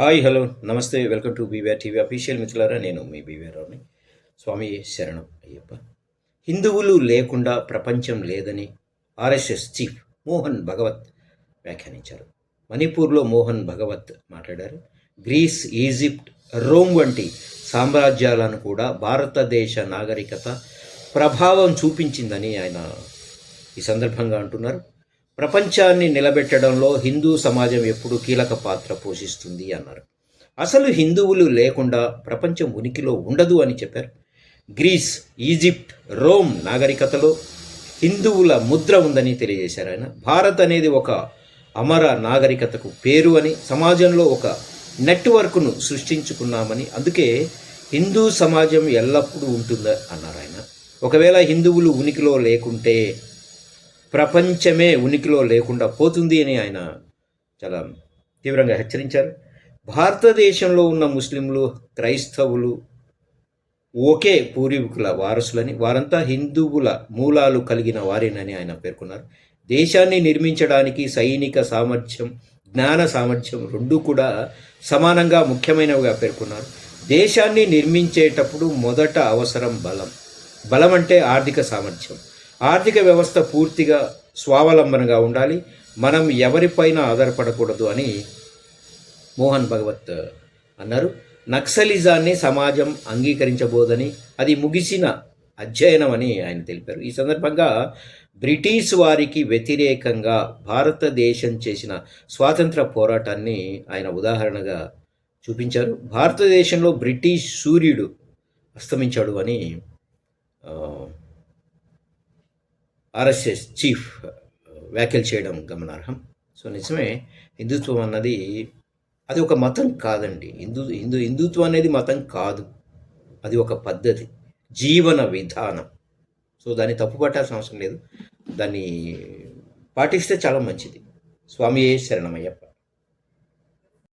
Hi hello నమస్తే welcome to BVR TV official మిత్రులారా నేను మీ బీవీఆర్ని రావుని. స్వామి శరణం అయ్యప్ప. హిందువులు లేకుండా ప్రపంచం లేదని ఆర్ఎస్ఎస్ చీఫ్ మోహన్ భగవత్ వ్యాఖ్యానించారు. మణిపూర్లో మోహన్ భగవత్ మాట్లాడారు. గ్రీస్ ఈజిప్ట్ రోమ్ వంటి సామ్రాజ్యాలను కూడా భారతదేశ నాగరికత ప్రభావం చూపించిందని ఆయన ఈ సందర్భంగా అంటున్నారు. ప్రపంచాన్ని నిలబెట్టడంలో హిందూ సమాజం ఎప్పుడు కీలక పాత్ర పోషిస్తుంది అన్నారు. అసలు హిందువులు లేకుండా ప్రపంచం ఉనికిలో ఉండదు అని చెప్పారు. గ్రీస్ ఈజిప్ట్ రోమ్ నాగరికతలో హిందువుల ముద్ర ఉందని తెలియజేశారు ఆయన. భారత్ అనేది ఒక అమర నాగరికతకు పేరు అని సమాజంలో ఒక నెట్వర్క్ను సృష్టించుకున్నామని అందుకే హిందూ సమాజం ఎల్లప్పుడూ ఉంటుందా అన్నారు ఆయన. ఒకవేళ హిందువులు ఉనికిలో లేకుంటే ప్రపంచమే ఉనికిలో లేకుండా పోతుంది అని ఆయన చాలా తీవ్రంగా హెచ్చరించారు. భారతదేశంలో ఉన్న ముస్లింలు క్రైస్తవులు ఒకే పూర్వీకుల వారసులని వారంతా హిందువుల మూలాలు కలిగిన వారేనని ఆయన పేర్కొన్నారు. దేశాన్ని నిర్మించడానికి సైనిక సామర్థ్యం జ్ఞాన సామర్థ్యం రెండూ కూడా సమానంగా ముఖ్యమైనవిగా పేర్కొన్నారు. దేశాన్ని నిర్మించేటప్పుడు మొదట అవసరం బలం. బలం అంటే ఆర్థిక సామర్థ్యం. ఆర్థిక వ్యవస్థ పూర్తిగా స్వావలంబనగా ఉండాలి. మనం ఎవరిపైన ఆధారపడకూడదు అని మోహన్ భగవత్ అన్నారు. నక్సలిజాన్ని సమాజం అంగీకరించబోదని అది ముగిసిన అధ్యయనం అని ఆయన తెలిపారు. ఈ సందర్భంగా బ్రిటిష్ వారికి వ్యతిరేకంగా భారతదేశం చేసిన స్వాతంత్ర పోరాటాన్ని ఆయన ఉదాహరణగా చూపించారు. భారతదేశంలో బ్రిటిష్ సూర్యుడు అస్తమించాడు అని ఆర్ఎస్ఎస్ చీఫ్ వ్యాఖ్యలు చేయడం గమనార్హం. సో నిజమే హిందుత్వం అన్నది అది ఒక మతం కాదండి. హిందూ హిందూ హిందుత్వం అనేది మతం కాదు. అది ఒక పద్ధతి జీవన విధానం. సో దాన్ని తప్పుపట్టాల్సిన అవసరం లేదు. దాన్ని పాటిస్తే చాలా మంచిది. స్వామియే శరణమయ్యప్ప.